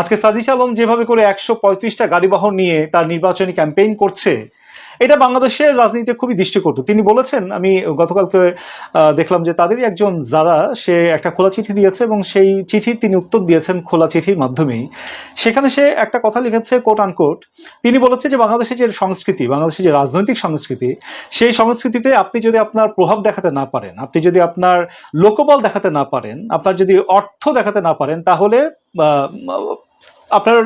আজকে সাজিস আলম যেভাবে করে একশো পঁয়ত্রিশটা গাড়ি বহর নিয়ে তার নির্বাচনী ক্যাম্পেইন করছে, এটা বাংলাদেশের রাজনীতিতে খুবই দৃষ্টিকটু। তিনি বলেছেন, আমি গতকালকে দেখলাম যে তাদেরই একজন যারা, সে একটা খোলা চিঠি দিয়েছে এবং সেই চিঠির তিনি উত্তর দিয়েছেন খোলা চিঠির মাধ্যমেই। সেখানে সে একটা কথা লিখেছে কোট আনকোট তিনি বলেছে যে বাংলাদেশের যে সংস্কৃতি, বাংলাদেশের যে রাজনৈতিক সংস্কৃতি, সেই সংস্কৃতিতে আপনি যদি আপনার প্রভাব দেখাতে না পারেন, আপনি যদি আপনার লোকবল দেখাতে না পারেন, আপনার যদি অর্থ দেখাতে না পারেন, তাহলে আপনার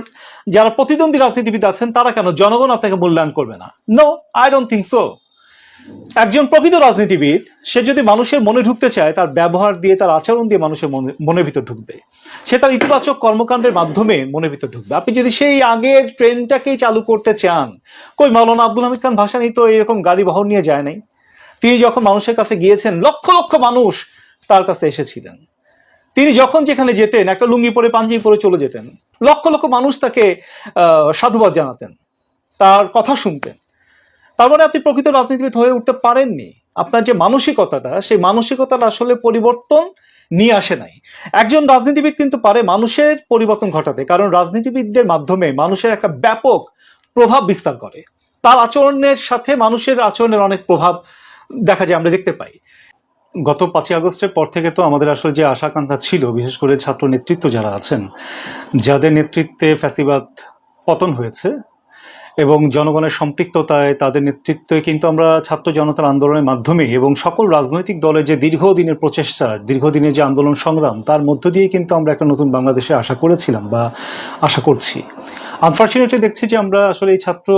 যারা প্রতিদ্বন্দ্বী রাজনীতিবিদ আছেন, তারা কেন জনগণ আপনাকে মূল্যায়ন করবে না? No I don't think so একজন প্রকৃত রাজনীতিবিদ, সে যদি মানুষের মনে ঢুকতে চায়, তার ব্যবহার দিয়ে, তার আচরণ দিয়ে মানুষের মনে মনের ভিতর ঢুকবে। সে তার ইতিবাচক কর্মকাণ্ডের মাধ্যমে মনের ভিতর ঢুকবে। আপনি যদি সেই আগের ট্রেনটাকেই চালু করতে চান, কই মাওলানা আব্দুল হামিদ খান ভাসানি তো, এরকম গাড়ি বহর নিয়ে যায় নাই? তিনি যখন মানুষের কাছে গিয়েছেন, লক্ষ লক্ষ মানুষ তার কাছে এসেছিলেন। তিনি যখন যেখানে যেতেন, একটা লুঙ্গি পরে, পাঞ্জাবি পরে চলে যেতেন। লক্ষ লক্ষ মানুষ তাকে সাধুবাদ জানাতেন, তার কথা শুনতেন। তার মানে আপনি প্রকৃত রাজনীতিবিদ হয়ে উঠতে পারেননি। আপনার যে মানসিকতাটা, সেই মানসিকতাটা আসলে পরিবর্তন নিয়ে আসে নাই। একজন রাজনীতিবিদ কিন্তু পারে মানুষের পরিবর্তন ঘটাতে, কারণ রাজনীতিবিদদের মাধ্যমে মানুষের একটা ব্যাপক প্রভাব বিস্তার করে। তার আচরণের সাথে মানুষের আচরণের অনেক প্রভাব দেখা যায়, আমরা দেখতে পাই। গত পাঁচই আগস্টের পর থেকে তো আমাদের আসলে যে আশা আকাঙ্ক্ষা ছিল, বিশেষ করে ছাত্র নেতৃত্ব যারা আছেন, যাদের নেতৃত্বে ফ্যাসিবাদ পতন হয়েছে এবং জনগণের সম্পৃক্ততায় তাদের নেতৃত্বে কিন্তু আমরা ছাত্র জনতার আন্দোলনের মাধ্যমে এবং সকল রাজনৈতিক দলের যে দীর্ঘদিনের প্রচেষ্টা, দীর্ঘদিনের যে আন্দোলন সংগ্রাম, তার মধ্য দিয়ে কিন্তু আমরা একটা নতুন বাংলাদেশে আশা করেছিলাম বা আশা করছি। আনফর্চুনেটলি দেখছি যে আমরা আসলে এই ছাত্র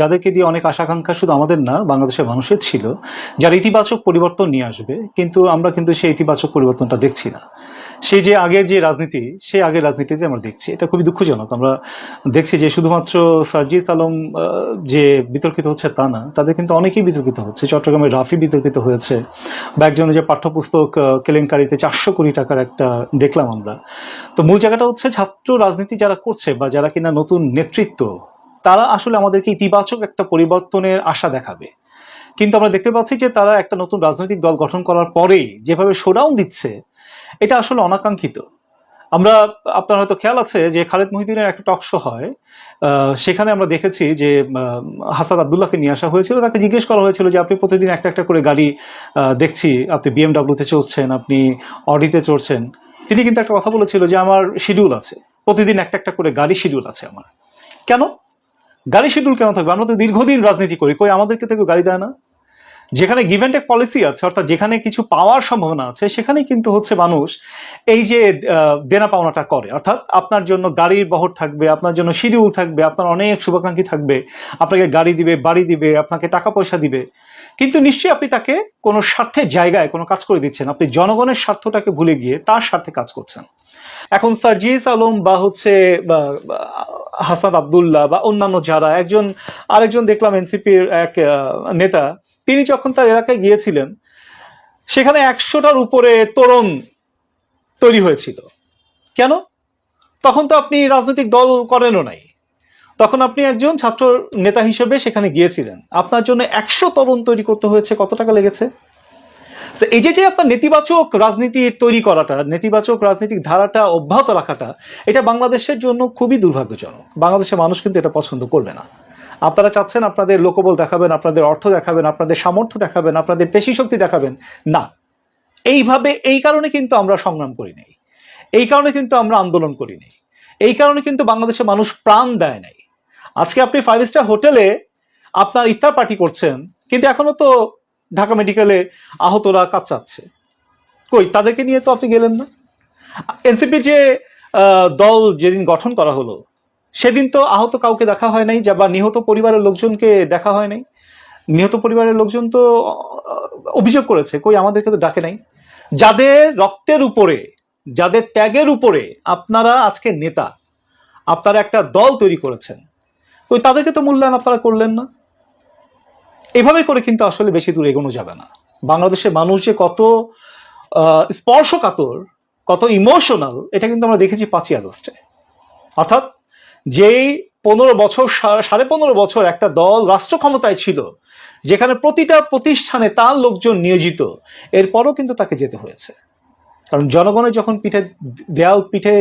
যাদেরকে দিয়ে অনেক আশা আকাঙ্ক্ষা শুধু আমাদের না, বাংলাদেশের মানুষের ছিল, যারা ইতিবাচক পরিবর্তন নিয়ে আসবে, কিন্তু আমরা কিন্তু সেই ইতিবাচক পরিবর্তনটা দেখছি না। সেই যে আগের যে রাজনীতি, সেই আগের রাজনীতিতে আমরা দেখছি। এটা খুবই দুঃখজনক। আমরা দেখছি যে শুধুমাত্র সার্জিস আলম যে বিতর্কিত হচ্ছে তা না, তাদের কিন্তু অনেকেই বিতর্কিত হচ্ছে। চট্টগ্রামের রাফি বিতর্কিত হয়েছে, বা একজনের যে পাঠ্যপুস্তক কেলেঙ্কারিতে চারশো কোটি টাকার একটা দেখলাম আমরা। তো মূল জায়গাটা হচ্ছে ছাত্র রাজনীতি যারা করছে, বা যারা কিনা নতুন নেতৃত্ব, তারা আসলে আমাদেরকে ইতিবাচক একটা পরিবর্তনের আশা দেখাবে। কিন্তু আমরা দেখতে পাচ্ছি যে তারা একটা নতুন রাজনৈতিক দল গঠন করার পরেই যেভাবে শোডাউন দিচ্ছে, এটা আসলে অনাকাঙ্ক্ষিত। আমরা, আপনার হয়তো খেয়াল আছে যে খালেদ মহিদিনের একটা টক শো হয় সেখানে আমরা দেখেছি যে হাসাদ আবদুল্লাহকে নিয়ে আসা হয়েছিল। তাকে জিজ্ঞেস করা হয়েছিল যে, আপনি প্রতিদিন একটা একটা করে গাড়ি দেখছি, আপনি বিএমডাব্লিউতে চড়ছেন, আপনি অডিতে চড়ছেন। তিনি কিন্তু একটা কথা বলেছিল যে, আমার শিডিউল আছে। প্রতিদিন একটা একটা করে গাড়ি শিডিউল আছে আমার। কেন? গাড়ি শিডিউল কেন থাকবে? আমরা তো দীর্ঘদিন রাজনীতি করি। কই, আমাদেরকে থেকে গাড়ি দেয় না। যেখানে গিভ অ্যান্ড টেক পলিসি আছে, অর্থাৎ যেখানে কিছু পাওয়ার সম্ভাবনা আছে, সেখানেই কিন্তু হচ্ছে মানুষ এই যে দেনা পাওনাটা করে। অর্থাৎ আপনার জন্য গাড়ির বহর থাকবে, আপনার জন্য শিডিউল থাকবে, আপনার অনেক শুভাকাঙ্ক্ষী থাকবে, আপনাকে গাড়ি দিবে, বাড়ি দিবে, আপনাকে টাকা পয়সা দিবে। কিন্তু নিশ্চয়ই আপনি তাকে কোনো স্বার্থের জায়গায় কোনো কাজ করে দিচ্ছেন। আপনি জনগণের স্বার্থটাকে ভুলে গিয়ে তার স্বার্থে কাজ করছেন। এখন সার্জিস আলম বা হচ্ছে হাসান আবদুল্লাহ বা অন্যান্য যারা একজন, আরেকজন দেখলাম এনসিপির এক নেতা, তিনি যখন তার এলাকায় গিয়েছিলেন, সেখানে একশোটার উপরে তরুণ তৈরি হয়েছিল। কেন? তখন তো আপনি রাজনৈতিক দল করেনও নাই। তখন আপনি একজন ছাত্র নেতা হিসেবে সেখানে গিয়েছিলেন। আপনার জন্য একশো তরুণ তৈরি করতে হয়েছে। কত টাকা লেগেছে? এই যে যে আপনার নেতিবাচক রাজনীতি তৈরি করাটা, নেতিবাচক রাজনৈতিক ধারাটা অব্যাহত রাখাটা, এটা বাংলাদেশের জন্য খুবই দুর্ভাগ্যজনক। বাংলাদেশের মানুষ কিন্তু এটা পছন্দ করবে না। আপনারা চাচ্ছেন আপনাদের লোকবল দেখাবেন, আপনাদের অর্থ দেখাবেন, আপনাদের সামর্থ্য দেখাবেন, আপনাদের পেশি শক্তি দেখাবেন। না। এইভাবে, এই কারণে কিন্তু আমরা সংগ্রাম করি নাই। এই কারণে কিন্তু আমরা আন্দোলন করি নাই। এই কারণে কিন্তু বাংলাদেশের মানুষ প্রাণ দেয় নাই। আজকে আপনি ফাইভ স্টার হোটেলে আপনার ইফতার পার্টি করছেন, কিন্তু এখনও তো ঢাকা মেডিকেলে আহতরা কাতরাচ্ছে। কই, তাদেরকে নিয়ে তো আপনি গেলেন না? এনসিপির যে দল যেদিন গঠন করা হলো, সেদিন তো আহত কাউকে দেখা হয় নাই যা বা নিহত পরিবারের লোকজনকে দেখা হয় নাই। নিহত পরিবারের লোকজন তো অভিযোগ করেছে, কই, আমাদেরকে তো ডাকে নাই। যাদের রক্তের উপরে, যাদের ত্যাগের উপরে আপনারা আজকে নেতা, আপনারা একটা দল তৈরি করেছেন ওই তাদেরকে তো মূল্যায়ন আপনারা করলেন না? এভাবে করে কিন্তু আসলে বেশি দূর এগোনো যাবে না। বাংলাদেশের মানুষ যে কত স্পর্শকাতর, কত ইমোশনাল এটা কিন্তু আমরা দেখেছি পাঁচই আগস্টে। অর্থাৎ যেই পনেরো বছর সাড়ে পনেরো বছর একটা দল রাষ্ট্র ক্ষমতায় ছিল, যেখানে প্রতিটা প্রতিষ্ঠানে তার লোকজন নিয়োজিত, এরপরও কিন্তু তাকে যেতে হয়েছে। কারণ জনগণের যখন পিঠে দেয়াল, পিঠে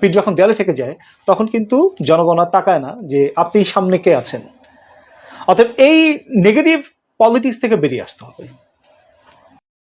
পিঠ যখন দেয়ালে ঠেকে যায়, তখন কিন্তু জনগণ আর তাকায় না যে আপনি সামনে কে আছেন? অতএব এই নেগেটিভ পলিটিক্স থেকে বেরিয়ে আসতে হবে।